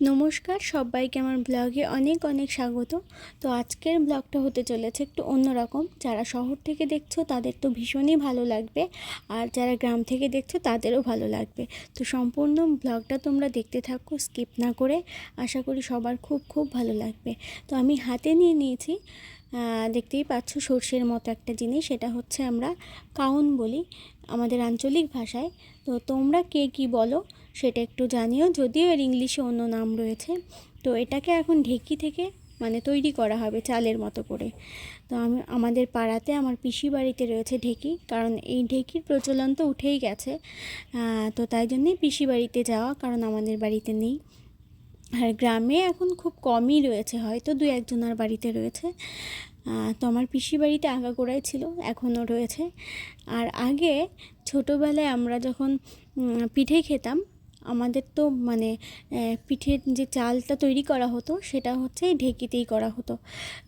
নমস্কার, সবাইকে আমার ব্লগে অনেক অনেক স্বাগত। তো আজকের ব্লগটা হতে চলেছে একটু অন্যরকম। যারা শহর থেকে দেখছ তাদের তো ভীষণই ভালো লাগবে, আর যারা গ্রাম থেকে দেখছ তাদেরও ভালো লাগবে। তো সম্পূর্ণ ব্লগটা তোমরা দেখতে থাকো, স্কিপ না করে। আশা করি সবার খুব খুব ভালো লাগবে। তো আমি হাতে নিয়ে নিয়েছি দেখতেই পাচ্ছ সর্ষের মতো একটা জিনিস, সেটা হচ্ছে আমরা কাউন বলি আমাদের আঞ্চলিক ভাষায়। তো তোমরা কে কি বলো সেটা একটু জানিও, যদিও এর ইংলিশে অন্য নাম রয়েছে। তো এটাকে এখন ঢেকি থেকে মানে তৈরি করা হবে চালের মতো করে। তো আমি, আমাদের পাড়াতে আমার পিসি বাড়িতে রয়েছে ঢেকি, কারণ এই ঢেকির প্রচলন তো উঠেই গেছে। তো তাই জন্যই পিসি বাড়িতে যাওয়া, কারণ আমাদের বাড়িতে নেই। আর গ্রামে এখন খুব কমই রয়েছে, হয়তো দু একজনের বাড়িতে রয়েছে। তো আমার পিসি বাড়িতে আগাগোড়াই ছিল, এখনও রয়েছে। আর আগে ছোটোবেলায় আমরা যখন পিঠে খেতাম আমাদের তো মানে পিঠের যে চালটা তৈরি করা হতো, সেটা হচ্ছে ঢেঁকিতেই করা হতো।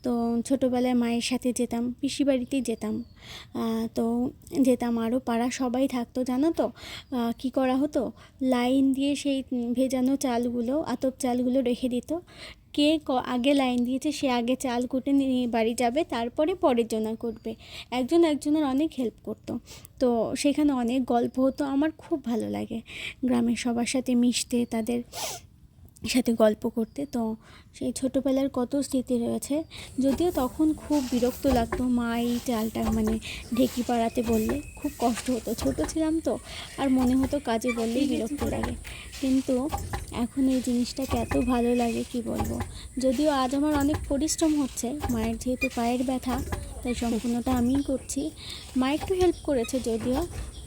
তো ছোটোবেলায় মায়ের সাথে যেতাম পিসি বাড়িতেই যেতাম। তো যেতাম আরও পাড়া সবাই থাকতো, জানো তো? কী করা হতো? লাইন দিয়ে সেই ভেজানো চালগুলো, আতপ চালগুলো রেখে দিত। কে ক- আগে লাইন দিয়েছে, সে আগে চাল কুটে নিয়ে বাড়ি যাবে, তারপরে পরের জনা করবে। একজন একজনের অনেক হেল্প করতো। তো সেখানে অনেক গল্প হতো, আমার খুব ভালো লাগে। গ্রামের সবার সাথে মিশতে, তাদের সাথে গল্প করতে। তো সেই ছোটোবেলার কত স্মৃতি রয়েছে। যদিও তখন খুব বিরক্ত লাগতো মা এই চালটা মানে ঢেকি পাড়াতে বললে। খুব কষ্ট হতো। ছোট ছিলাম তো, আর মনে হতো কাজে বললেই বিরক্ত লাগে। কিন্তু এখন এই জিনিসটাকে এত ভালো লাগে, কি বলব? যদিও আজ আমার অনেক পরিশ্রম হচ্ছে, মায়ের যেহেতু পায়ের ব্যথা তাই সম্পূর্ণটা আমিই করছি। মা একটু হেল্প করেছে যদিও।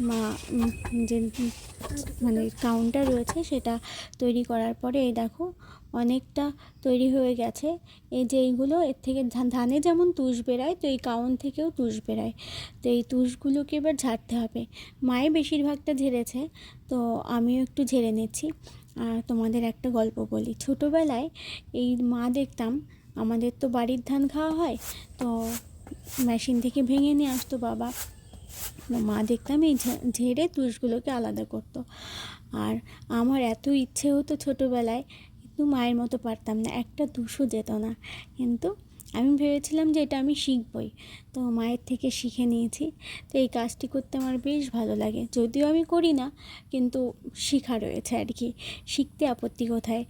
মা যে মানে কাউন্টার রয়েছে সেটা তৈরি করার পরে এই দেখো অনেকটা তৈরি হয়ে গেছে। এই যে এইগুলো, এর থেকে ধানে যেমন তুষ বেরায়, তো এই কাউন থেকেও তুষ বেরায়। তো এই তুষগুলোকে এবার ঝাড়তে হবে। মায়ে বেশিরভাগটা ঝেড়েছে, তো আমিও একটু ঝেড়ে নিচ্ছি। আর তোমাদের একটা গল্প বলি। ছোটোবেলায় এই মা দেখতাম, আমাদের তো বাড়ির ধান খাওয়া হয়, তো মেশিন থেকে ভেঙে নিয়ে আসতো বাবা। মা দেখতাম এই ঝেড়ে তুষগুলোকে আলাদা করতো। আর আমার এত ইচ্ছে হতো ছোটোবেলায়, কিন্তু মায়ের মতো পারতাম না, একটা তুষও যেত না। কিন্তু আমি ভেবেছিলাম যে এটা আমি শিখবই। তো মায়ের থেকে শিখে নিয়েছি। তো এই কাজটি করতে আমার বেশ ভালো লাগে। যদিও আমি করি না, কিন্তু শেখা রয়েছে আর কি। শিখতে আপত্তি কোথায়?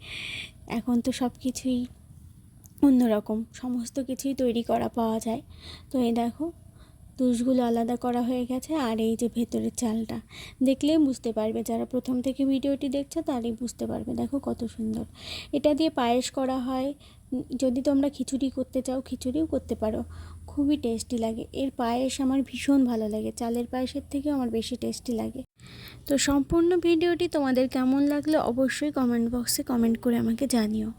এখন তো সব কিছুই অন্যরকম, সমস্ত কিছুই তৈরি করা পাওয়া যায়। তো এই দেখো, তুষগুলো আলাদা করা হয়ে গেছে আর এই যে ভেতরের চালটা। দেখলেই বুঝতে পারবে, যারা প্রথম থেকে ভিডিওটি দেখছ তারই বুঝতে পারবে, দেখো কত সুন্দর। এটা দিয়ে পায়েস করা হয়, যদি তোমরা খিচুড়ি করতে চাও খিচুড়িও করতে পারো, খুবই টেস্টি লাগে। এর পায়েস আমার ভীষণ ভালো লাগে, চালের পায়েসের থেকেও আমার বেশি টেস্টি লাগে। তো সম্পূর্ণ ভিডিওটি তোমাদের কেমন লাগল অবশ্যই কমেন্ট বক্সে কমেন্ট করে আমাকে জানিও।